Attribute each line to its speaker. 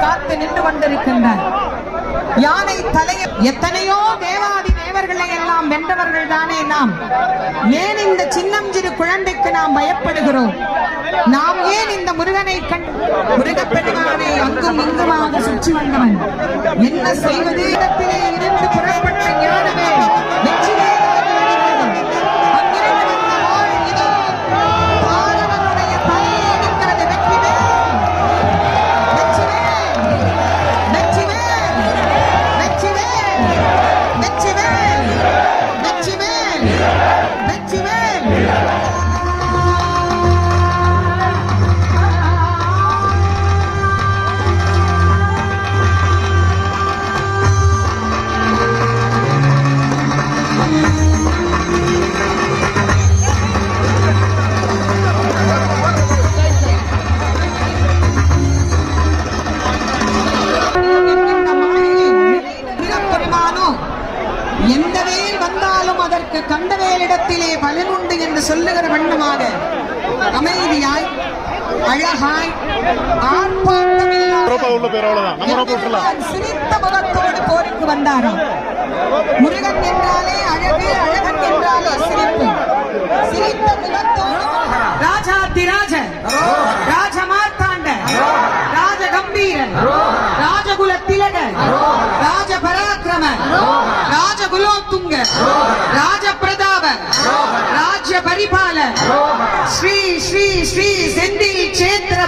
Speaker 1: காத்து நின்று கொண்டிருக்கின்றார் யானை தலைய எத்தனையோ தேவாதி தேவர்களை எல்லாம் வென்றவர்கள் தானே நாம். ஏன் இந்த சின்னஞ்சிறு குழந்தைக்கு நாம் பயப்படுகிறோம்? நாம் ஏன் இந்த முருகனை கண்டு முருகப்பெருமானை அங்கும் இங்குமாக சுற்றி வந்தவன்? என்ன செய்வது? இடத்திலே இருந்து எந்த வேல் வந்தாலும் அதற்கு கண்ட வேலிடத்திலே பலன் உண்டு என்று சொல்லுகிற வண்ணமாக அமைதியாய் அழகாய் சிரித்த முகத்தோடு போருக்கு வந்தாராம் முருகன் என்றாலே அழகு திலக ராஜ பராக்கிரம ராஜகுலோத்துங்க ராஜ பிரதாப ராஜ்ய பரிபால ஸ்ரீ ஸ்ரீ ஸ்ரீ செந்தில் சேத்திர